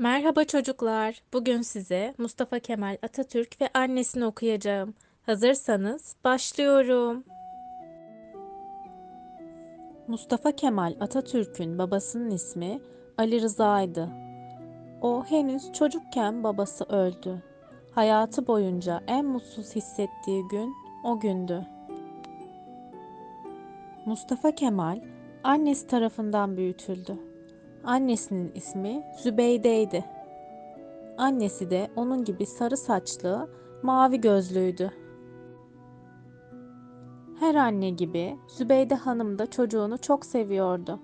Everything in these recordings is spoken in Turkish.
Merhaba çocuklar. Bugün size Mustafa Kemal Atatürk ve annesini okuyacağım. Hazırsanız başlıyorum. Mustafa Kemal Atatürk'ün babasının ismi Ali Rıza'ydı. O henüz çocukken babası öldü. Hayatı boyunca en mutsuz hissettiği gün o gündü. Mustafa Kemal annesi tarafından büyütüldü. Annesinin ismi Zübeyde'ydi. Annesi de onun gibi sarı saçlı, mavi gözlüydü. Her anne gibi Zübeyde Hanım da çocuğunu çok seviyordu.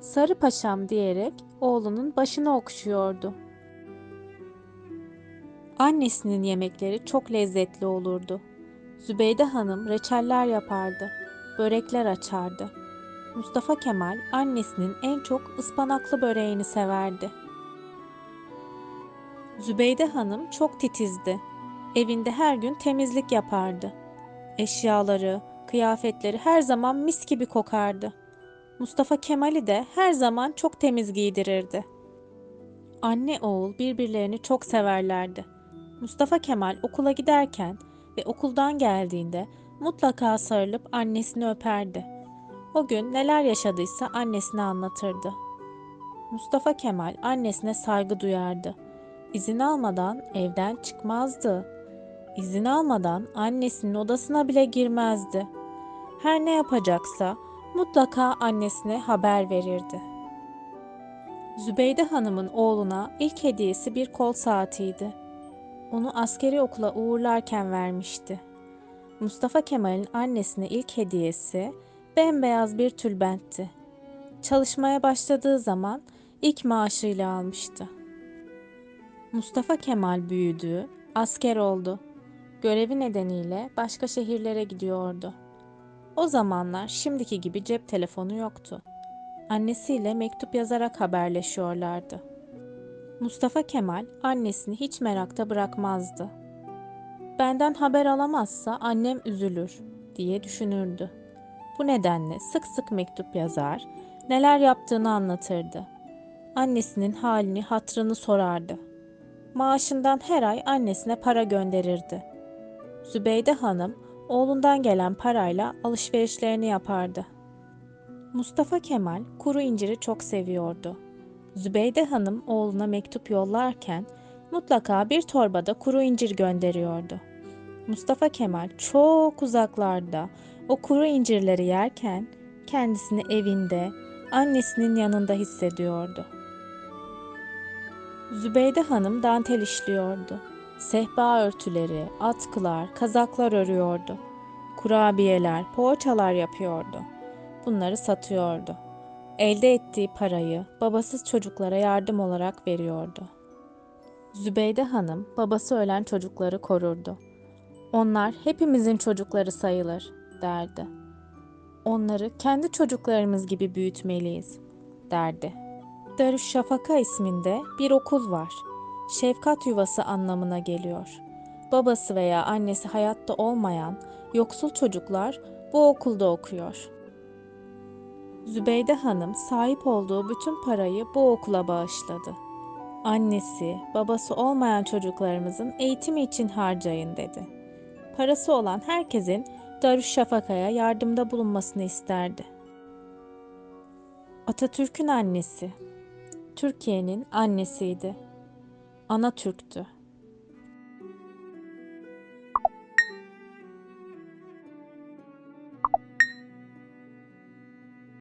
Sarı paşam diyerek oğlunun başını okşuyordu. Annesinin yemekleri çok lezzetli olurdu. Zübeyde Hanım reçeller yapardı, börekler açardı. Mustafa Kemal annesinin en çok ıspanaklı böreğini severdi. Zübeyde Hanım çok titizdi. Evinde her gün temizlik yapardı. Eşyaları, kıyafetleri her zaman mis gibi kokardı. Mustafa Kemal'i de her zaman çok temiz giydirirdi. Anne oğul birbirlerini çok severlerdi. Mustafa Kemal okula giderken ve okuldan geldiğinde mutlaka sarılıp annesini öperdi. O gün neler yaşadıysa annesine anlatırdı. Mustafa Kemal annesine saygı duyardı. İzin almadan evden çıkmazdı. İzin almadan annesinin odasına bile girmezdi. Her ne yapacaksa mutlaka annesine haber verirdi. Zübeyde Hanım'ın oğluna ilk hediyesi bir kol saatiydi. Onu askeri okula uğurlarken vermişti. Mustafa Kemal'in annesine ilk hediyesi bembeyaz bir tülbentti. Çalışmaya başladığı zaman ilk maaşıyla almıştı. Mustafa Kemal büyüdü, asker oldu. Görevi nedeniyle başka şehirlere gidiyordu. O zamanlar şimdiki gibi cep telefonu yoktu. Annesiyle mektup yazarak haberleşiyorlardı. Mustafa Kemal annesini hiç merakta bırakmazdı. Benden haber alamazsa annem üzülür diye düşünürdü. Bu nedenle sık sık mektup yazar, neler yaptığını anlatırdı. Annesinin halini, hatrını sorardı. Maaşından her ay annesine para gönderirdi. Zübeyde Hanım oğlundan gelen parayla alışverişlerini yapardı. Mustafa Kemal kuru inciri çok seviyordu. Zübeyde Hanım oğluna mektup yollarken mutlaka bir torbada kuru incir gönderiyordu. Mustafa Kemal çok uzaklarda o kuru incirleri yerken kendisini evinde, annesinin yanında hissediyordu. Zübeyde Hanım dantel işliyordu. Sehpa örtüleri, atkılar, kazaklar örüyordu. Kurabiyeler, poğaçalar yapıyordu. Bunları satıyordu. Elde ettiği parayı babasız çocuklara yardım olarak veriyordu. Zübeyde Hanım babası ölen çocukları korurdu. Onlar hepimizin çocukları sayılır derdi. Onları kendi çocuklarımız gibi büyütmeliyiz derdi. Darüşşafaka isminde bir okul var. Şefkat yuvası anlamına geliyor. Babası veya annesi hayatta olmayan yoksul çocuklar bu okulda okuyor. Zübeyde Hanım sahip olduğu bütün parayı bu okula bağışladı. Annesi, babası olmayan çocuklarımızın eğitimi için harcayın dedi. Parası olan herkesin Darüşşafaka'ya yardımda bulunmasını isterdi. Atatürk'ün annesi, Türkiye'nin annesiydi. Ana Türk'tü.